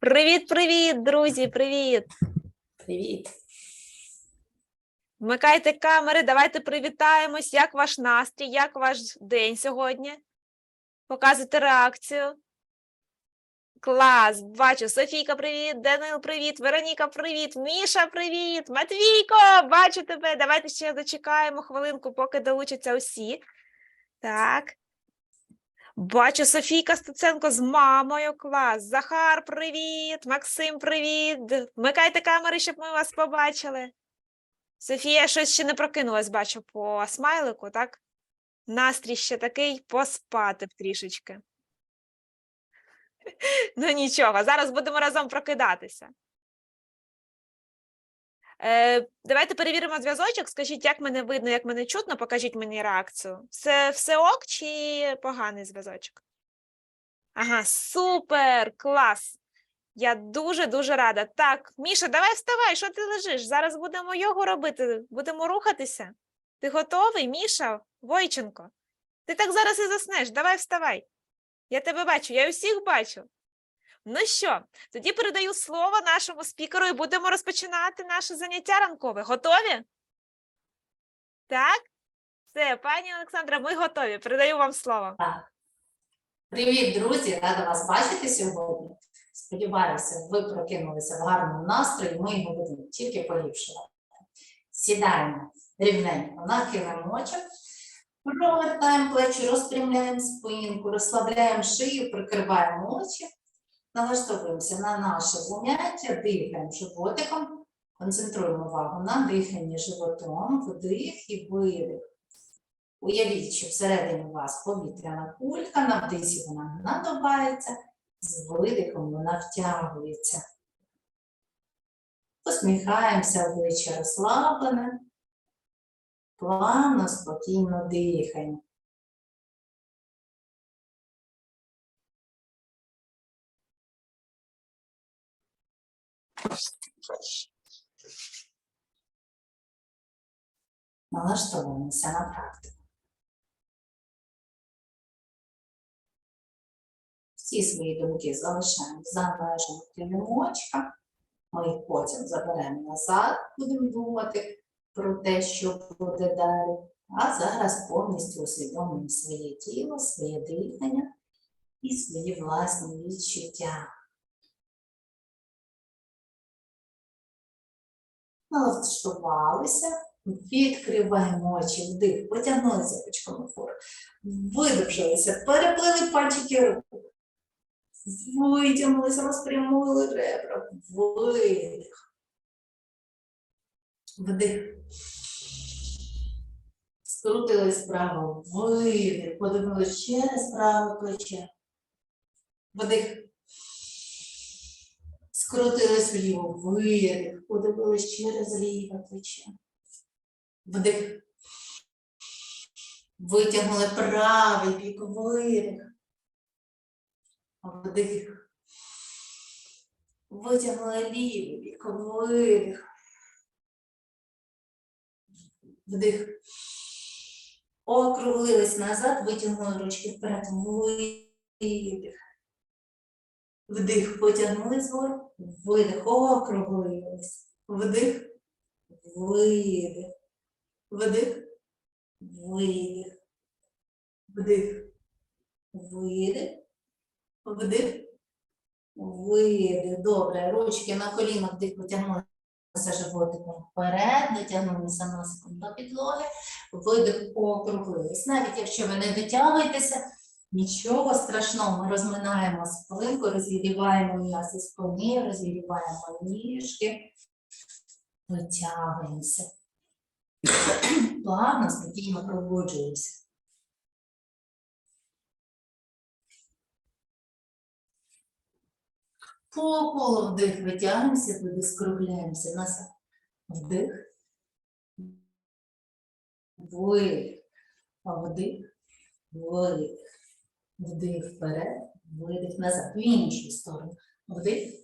Привіт, привіт, друзі, привіт! Привіт. Вмикайте камери, давайте привітаємось. Як ваш настрій, як ваш день сьогодні? Показуйте реакцію. Клас, бачу. Софійка, привіт, Данил, привіт, Вероніка, привіт, Міша, привіт, Матвійко, бачу тебе. Давайте ще зачекаємо хвилинку, поки долучаться усі. Так. Бачу Софійка Стеценко з мамою. Клас. Захар, привіт. Максим, привіт. Вмикайте камери, щоб ми вас побачили. Софія щось ще не прокинулась, бачу по смайлику, так? Настрій ще такий поспати трішечки. Ну нічого, зараз будемо разом прокидатися. Е, давайте перевіримо зв'язочок. Скажіть, як мене видно, як мене чутно, покажіть мені реакцію. Все, все ок чи поганий зв'язочок? Ага, супер, клас. Я дуже-дуже рада. Так, Міша, давай вставай, що ти лежиш? Зараз будемо йогу робити, будемо рухатися. Ти готовий, Міша? Войченко? Ти так зараз і заснеш. Давай вставай. Я тебе бачу, я усіх бачу. Ну що, тоді передаю слово нашому спікеру і будемо розпочинати наше заняття ранкове. Готові? Так? Все, пані Олександра, ми готові. Передаю вам слово. Так. Привіт, друзі! Рада вас бачити сьогодні. Сподіваюся, ви прокинулися в гарному настрої, ми його будемо тільки поліпшувати. Сідаємо рівненько на килимочок, провертаємо плечі, розпрямляємо спинку, розслабляємо шию, прикриваємо очі, налаштовуємося на наше заняття, дихаємо животиком, концентруємо увагу на диханні животом, вдих і видих. Уявіть, що всередині у вас повітряна кулька, на вдисі вона надувається, з видихом вона втягується. Посміхаємося, обличчя розслаблене, плавно, спокійно дихаємо. Налаштовуємося на практику. Всі свої думки залишаємо за межами килимочка. Ми їх потім заберемо назад, будемо думати про те, що буде далі. А зараз повністю усвідомлюємо своє тіло, своє дихання і свої власні відчуття. Налаштувалися, відкриваємо очі, вдих, потягнулися пучком вгору, видовжилися, переплили пальчики рук. Витягнулися, розпрямили ребра. Видих. Вдих. Скрутились вправо. Видих. Подивились через праве плече. Вдих. Скрутились вліво. Видих. Подивились через ліве плече. Вдих. Витягнули правий бік. Видих. Вдих. Витягнули лівий бік. Видих. Вдих. Округлились назад, витягнули ручки вперед. Видих. Вдих. Потягнули згору. Видих. Округлились. Вдих. Видих. Вдих. Видих. Вдих. Видих. Вдих. Видих. Добре. Ручки на колінах вдих потягнулися животиком вперед, дотягнулися носиком до підлоги, видих округлились. Навіть якщо ви не дотягуєтеся, нічого страшного. Ми розминаємо спинку, розігріваємо м'ясо спини, розігріваємо ніжки, витягуємося. Плавно, спокійно пробуджуємося. По колу вдих витягнемося, видих скругляємося назад. Вдих. Видих. Вдих. Видих. Вдих вперед. Видих назад. В іншу сторону. Вдих.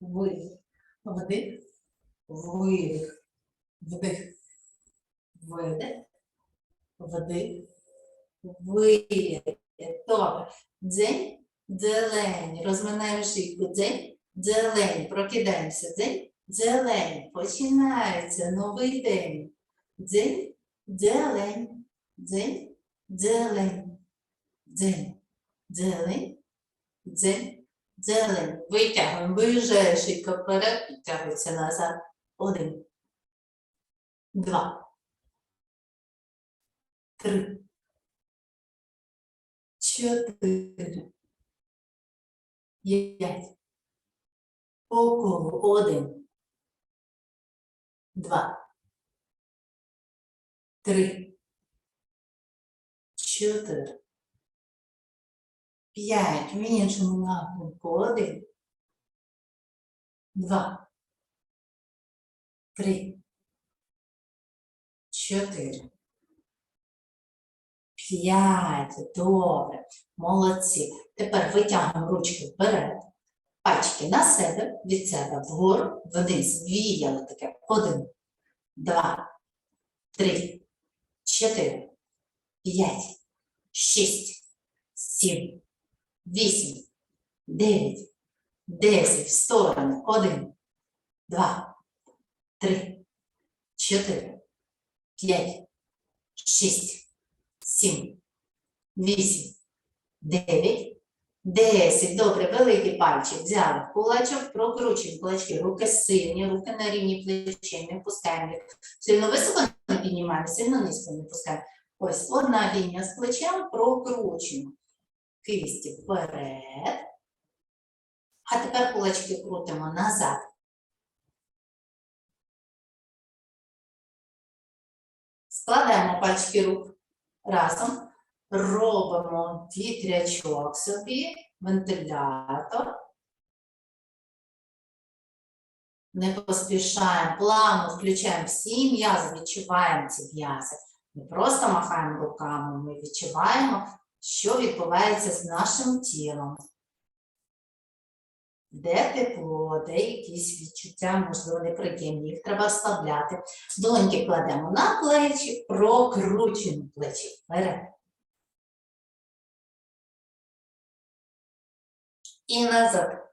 Видих. Вдих. Видих. Вдих. Видих. Вдих. Видих. Добре. Дзень. Дзелень. Розминаємо шийку. Дзень. Дзелень, прокидаємося. Дзень, дзелень, починається новий день. Дзень, дзелень, дзень, дзелень, дзень, дзелень, дзень, дзелень. Витягуємо, виїжджає шийка вперед, підтягується назад. Один, два, три, чотири, п'ять. По колу. Один, два, три, чотири, п'ять. В іншому напрямку. Один, два, три, чотири. П'ять. Добре. Молодці. Тепер витягуємо ручки вперед. Пальчики на себе, від себе вгору, вниз. Віяло таке. Один, два, три, чотири, п'ять, шість, сім, вісім, дев'ять, десять. В сторони. Один, два, три, чотири, п'ять, шість, сім, вісім, дев'ять, десять. Добре, великий пальчик взяли. Кулачок прокручуємо кулачки. Руки сильні, руки на рівні плечей, не пускаємо. Сильно високо не піднімаємо, сильно низько не пускаємо. Ось одна лінія з плечем прокручуємо. Кисті вперед. А тепер кулачки крутимо назад. Складаємо пальчики рук разом, робимо вітрячок собі, вентилятор. Не поспішаємо, плавно включаємо всі м'язи, відчуваємо ці м'язи. Не просто махаємо руками, ми відчуваємо, що відбувається з нашим тілом. Де тепло, де якісь відчуття, можливо, неприємні, їх треба ослабляти. Долоньки кладемо на плечі, прокручуємо плечі вперед. І назад.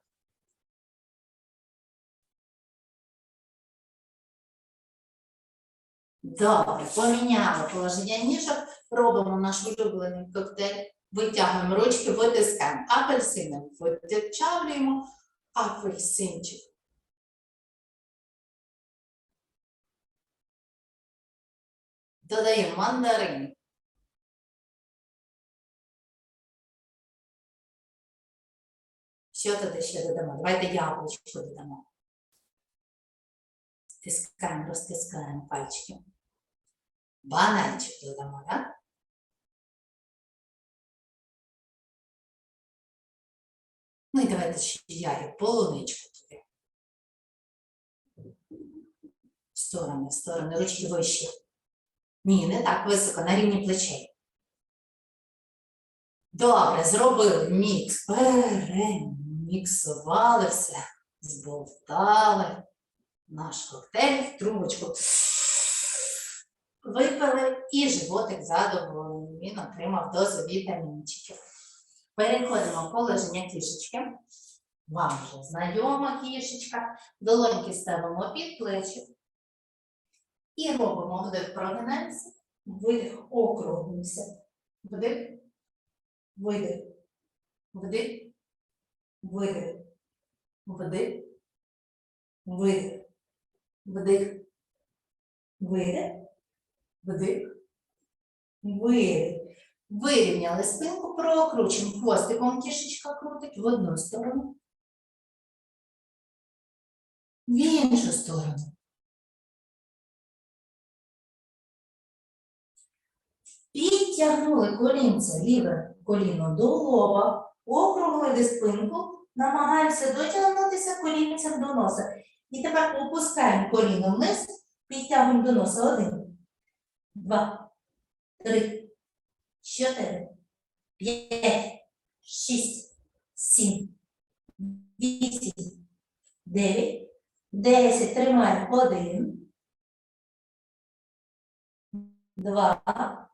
Добре, поміняли положення ніжок, робимо наш улюблений коктейль, витягуємо ручки, витискаємо апельсином, витягуємо апельсинчик. Додаємо мандарин. Що туди ще додамо? Давайте яблучко додамо. Стискаємо, розтискаємо пальчики. Бананчик додамо, так? Ну і давайте ще ягід, полуничку туди. В сторони, в сторони, ручки вище. Ні, не так високо, на рівні плечей. Добре, зробили мікс, переміксували все, зболтали наш коктейль в трубочку. Випили і животик задоволений. Він отримав дозу вітамінчиків. Переходимо в положення кішечки. Вам вже знайома кішечка. Долоньки ставимо під плечі. І робимо вдих, прогинаємося, видих, округлимося. Вдих, видих, вдих, видих, вдих, видих, вдих, видих, вдих, видих. Вирівняли спинку, прокручуємо хвостиком кішечка крутить в одну сторону, в іншу сторону. Підтягнули колінце, ліве коліно до лоба, округлили спинку, намагаємося дотягнутися колінцем до носа. І тепер опускаємо коліно вниз, підтягуємо до носа. Один, два, три, чотири, п'ять, шість, сім, вісім, дев'ять, десять. Тримаємо. Один, два,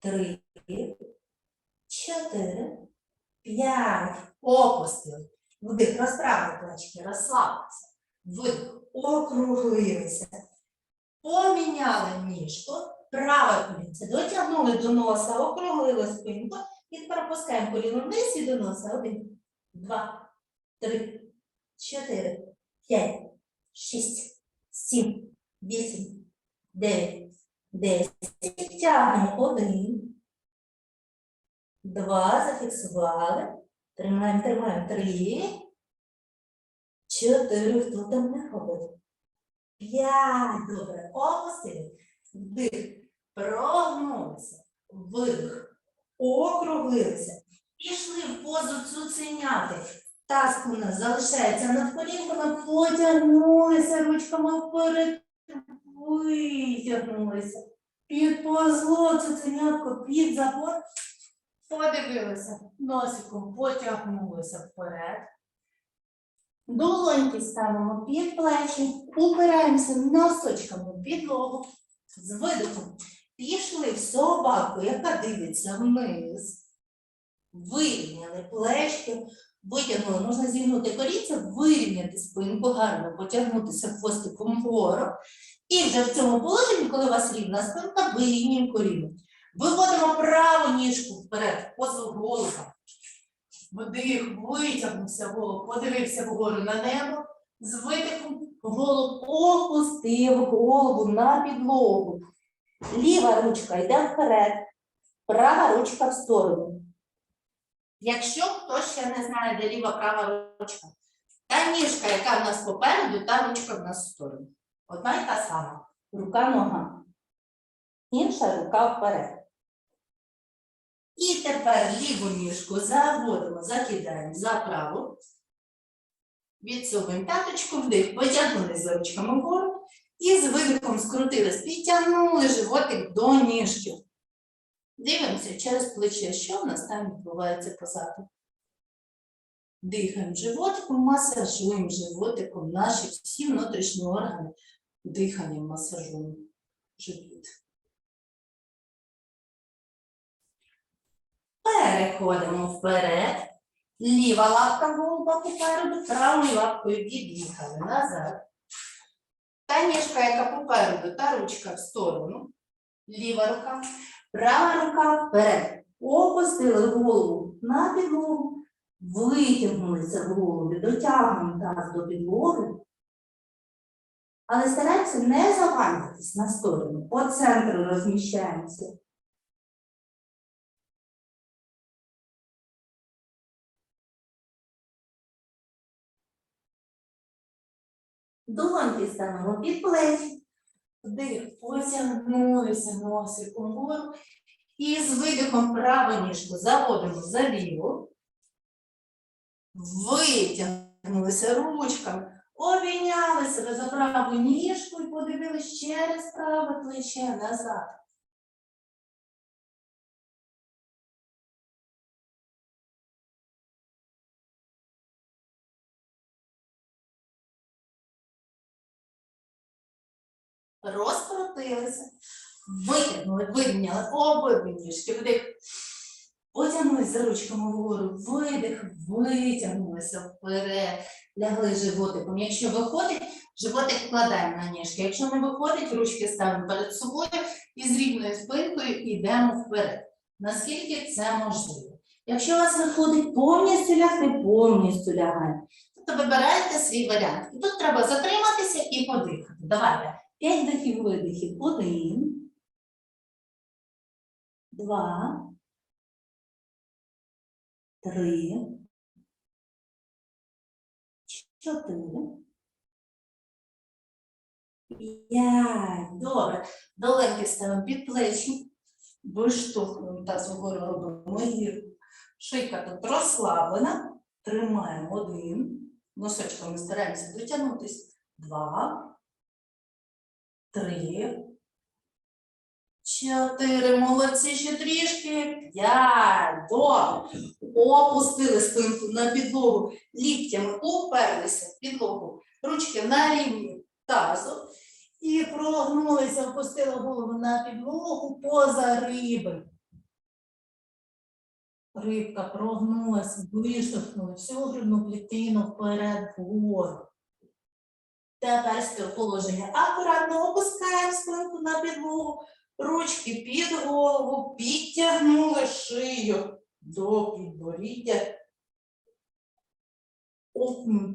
три, чотири, П'ять. Опустили. Вдих, розправили плечки, розслабилися. Видих, округлилися. Поміняли ніжку. Праве колінце. Дотягнули до носа, округлили спинку. І тепер опускаємо коліно вниз і до носа. Один, два, три, чотири, п'ять, шість, сім, вісім, дев'ять, десять. Тягнемо один. Два. Зафіксували. Тримаємо, тримаємо. Три. Чотири. Хто там не робить? П'ять. Добре. Опустили. Вдих. Прогнулися. Видих. Округлилися. Пішли в позу цуценяти. Таз у нас залишається над колінками, потягнулися ручками вперед, витягнулися. Підпозло цуценятко під забор. Подивилися, носиком потягнулися вперед. Долоньки ставимо під плечі, упираємося носочками в підлогу. З видихом пішли в собаку, яка дивиться вниз. Вирівняли плечки, витягнули, можна зігнути корінця, вирівняти спинку, гарно потягнутися хвостиком вгору. І вже в цьому положенні, коли у вас рівна спинка, вирівнюємо коліно. Виводимо праву ніжку вперед, позу голова. Вдих, витягнувся голову, подивився вгору на небо. З видихом голову опустив голову на підлогу. Ліва ручка йде вперед, права ручка в сторону. Якщо хто ще не знає, де ліва права ручка, та ніжка, яка в нас попереду, та ручка в нас в сторону. Одна й та сама. Рука нога. Інша рука вперед. І тепер ліву ніжку заводимо, закидаємо за праву. Відсовуємо п'яточку вдих, потягнули за ручками вгору і з видихом скрутились, підтягнули животик до ніжки. Дивимося через плече, що в нас там відбувається позаду. Дихаємо животиком, масажуємо животиком наші всі внутрішні органи. Диханням масажуємо живіт. Переходимо вперед. Ліва лапка голуба попереду, правою лапкою від'їхали назад. Та ніжка, яка попереду, та ручка в сторону. Ліва рука, права рука вперед. Опустили голову на підлогу, витягнулися в голові, дотягнемо таз до підлоги. Але стараємося не завалюватись на сторону. По центру розміщаємося. Долоньки ставимо під плечі. Вдих, потягнулися носиком вгору. І з видихом праву ніжку заводимо за ліву. Витягнулися ручками. Обійняли себе за праву ніжку і подивилися через праве плече назад. Розкрутилися, витягнули, вирівняли обидві ніжки, вдих. Потягнулися за ручками вгору, видих, витягнулися вперед, лягли животиком. Якщо виходить, животик вкладаємо на ніжки. Якщо не виходить, ручки ставимо перед собою і з рівною спинкою йдемо вперед. Наскільки це можливо. Якщо у вас виходить повністю лягти, повністю лягаємо. Тобто вибираєте свій варіант. І тут треба затриматися і подихати. Давайте. П'ять вдихів видихів. Один. Два. Три. Чотири. П'ять. Добре. Доленьки ставимо під плечі. Виштовхуємо таз вгору робимо гірку. Шийка тут розслаблена. Тримаємо один. Носочками стараємося дотягнутися. Два. Три. Чотири. Молодці. Ще трішки. П'ять. Добре. Опустили спинку на підлогу. Ліктями уперлися в підлогу. Ручки на рівні тазу. І прогнулися, опустили голову на підлогу поза риби. Рибка прогнулась, виштовхнула всю грудну клітину вперед вгору. Тепер з положення акуратно опускаємо спинку на підлогу, ручки під голову, підтягнули шию до підборіддя.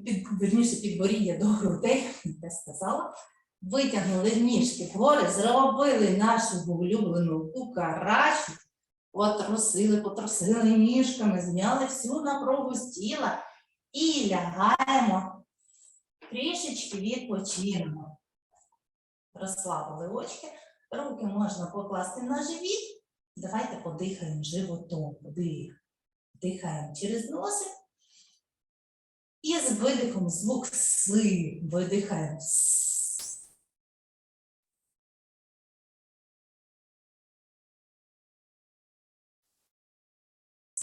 Під, верніше, підборіддя до грудей, я сказала. Витягнули ніжки вгори, зробили нашу улюблену кукарачу, потрусили, потрусили ніжками, зняли всю напругу з тіла і лягаємо трішечки відпочинемо. Розслабили очки, руки можна покласти на живіт. Давайте подихаємо животом. Вдих. Дихаємо через носик. І з видихом звук си. Видихаємо.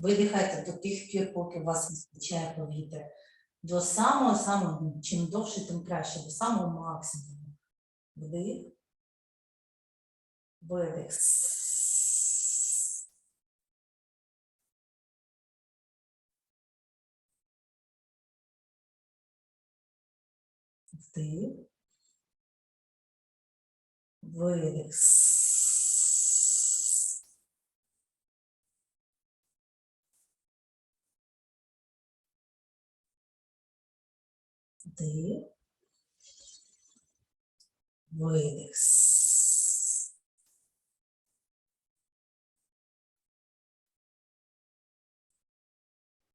Видихайте до тих пір, поки у вас вистачає повітря. До самого самого, чим довше, тим краще, до самого максимуму. Вдих. Видих. Вдих. Видих. Вдих. Видих.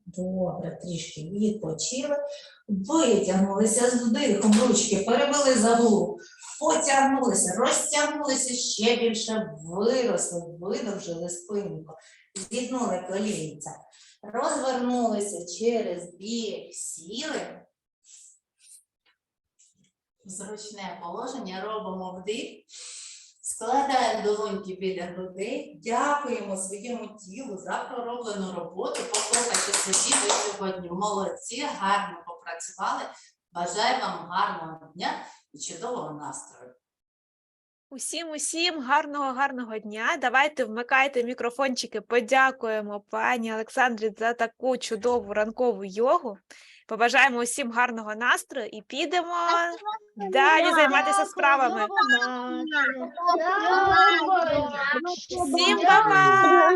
Добре, трішки відпочили. Витягнулися з вдихом ручки, перевели за голову, потягнулися, розтягнулися ще більше, виросли, видовжили спинку, зігнули колінця, розвернулися через бік, сіли. Зручне положення, робимо вдих, складаємо долоньки біля грудей, дякуємо своєму тілу за пророблену роботу. Похлопайте собі, ви сьогодні молодці, гарно попрацювали. Бажаю вам гарного дня і чудового настрою. Усім, усім гарного, гарного дня. Давайте вмикайте мікрофончики. Подякуємо пані Олександрі за таку чудову ранкову йогу. Побажаємо усім гарного настрою і підемо далі займатися справами. Всім па-па!